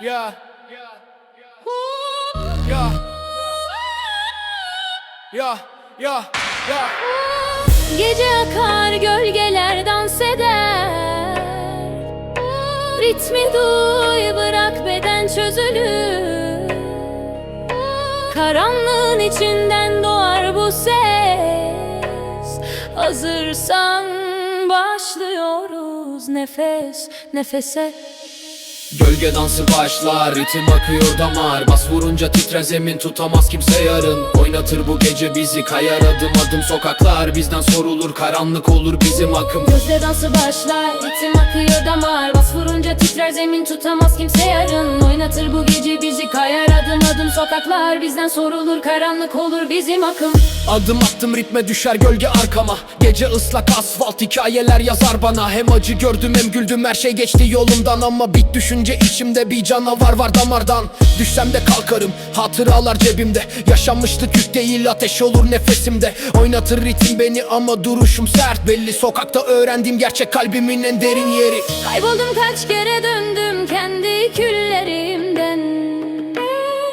Yeah. Yeah. Yeah. Yeah. Yeah. Gece akar gölgeler dans eder Ritmi duy bırak beden çözülür Karanlığın içinden doğar bu ses Hazırsan başlıyoruz nefes nefese Gölge dansı başlar, ritim akıyor damar. Bas vurunca titrer zemin tutamaz kimse yarın. Oynatır bu gece bizi kayar adım adım sokaklar. Bizden sorulur karanlık olur bizim akım. Gözde dansı başlar Ritim akıyor damar. Bas vurunca titrer zemin tutamaz kimse yarın Oynatır. Bu gece bizi kayar adım adım sokaklar. Bizden sorulur karanlık olur bizim akım. Adım attım ritme düşer gölge arkama. Gece ıslak asfalt hikayeler yazar bana. Hem acı gördüm hem güldüm her şey geçti yolumdan. Ama bit düşünce içimde bir canavar var damardan. Düşsem de kalkarım hatıralar cebimde. Yaşanmışlık yük değil ateş olur nefesimde. Oynatır ritim beni ama duruşum sert. Belli Sokakta öğrendiğim gerçek kalbimin en derin yeri. Kayboldum kaç kere döndüm kendi küllerimden.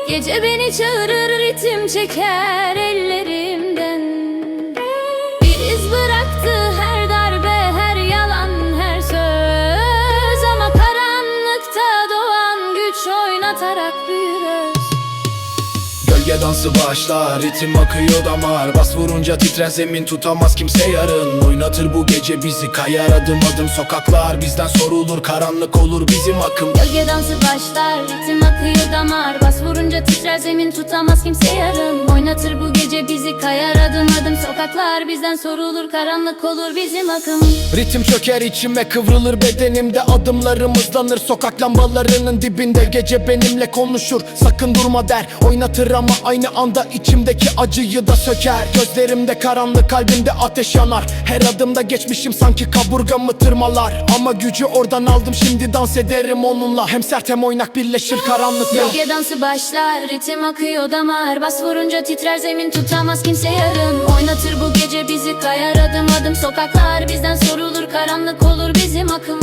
Gece beni çağırır ritim çeker ellerimden. Bir iz bıraktı her darbe her yalan her söz. Ama karanlıkta doğan güç oynatarak büyürüz Gölge dansı başlar. Ritim akıyor damar. Bas vurunca titrer zemin tutamaz kimse yarın. Oynatır bu gece bizi. Kayar adım adım sokaklar. Bizden sorulur karanlık olur bizim akım. Gölge dansı başlar ritim akıyor damar. Bas vurunca titrer zemin tutamaz kimse yarın. Oynatır bu gece bizi kayar adım adım sokaklar Bizden sorulur karanlık olur bizim akım. Ritim çöker içime kıvrılır bedenimde Adımlarım hızlanır sokak lambalarının dibinde Gece benimle konuşur. Sakın durma der Oynatır ama aynı anda içimdeki acıyı da söker. Gözlerimde karanlık kalbimde ateş yanar. Her adımda geçmişim sanki kaburgamı tırmalar. Ama gücü oradan aldım şimdi dans ederim onunla. Hem sert hem oynak birleşir karanlıkla Gölge dansı başlar ritim akıyor damar. Bas vurunca titrer zemin tutamaz kimse yarın Oynatır bu gece bizi kayar adım adım sokaklar Bizden sorulur karanlık olur bizim akım